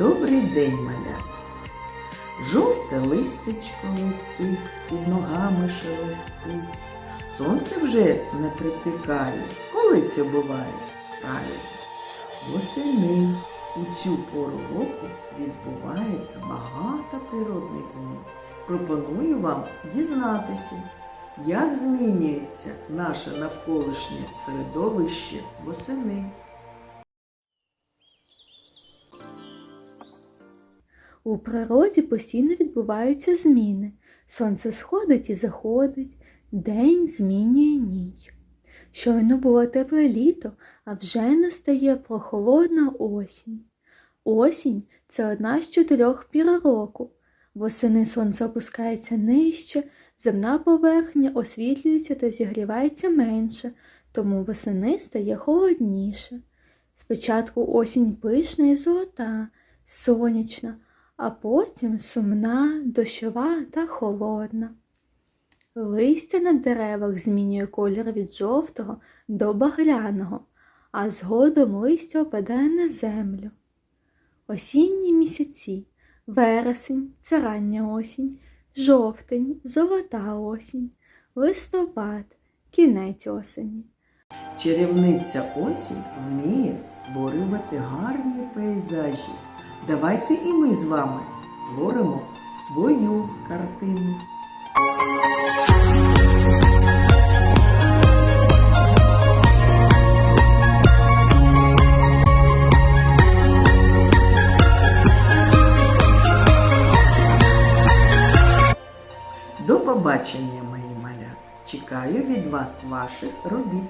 Добрий день, маля. Жовте листечко летить, під ногами шелестить. Сонце вже не припікає. Коли це буває? Правильно. Восени у цю пору року відбувається багато природних змін. Пропоную вам дізнатися, як змінюється наше навколишнє середовище восени. У природі постійно відбуваються зміни. Сонце сходить і заходить, день змінює ніч. Щойно було тепле літо, а вже настає прохолодна осінь. Осінь це одна з чотирьох пір року. Восени сонце опускається нижче, земна поверхня освітлюється та зігрівається менше, тому восени стає холодніше. Спочатку осінь пишна і золота, сонячна, а потім сумна, дощова та холодна. Листя на деревах змінює колір від жовтого до багряного, а згодом листя опадає на землю. Осінні місяці вересень це рання осінь, жовтень золота осінь, листопад кінець осені. Чарівниця осінь вміє створювати гарні пейзажі. Давайте і ми з вами створимо свою картину. До побачення, мої маля. Чекаю від вас ваших робіт.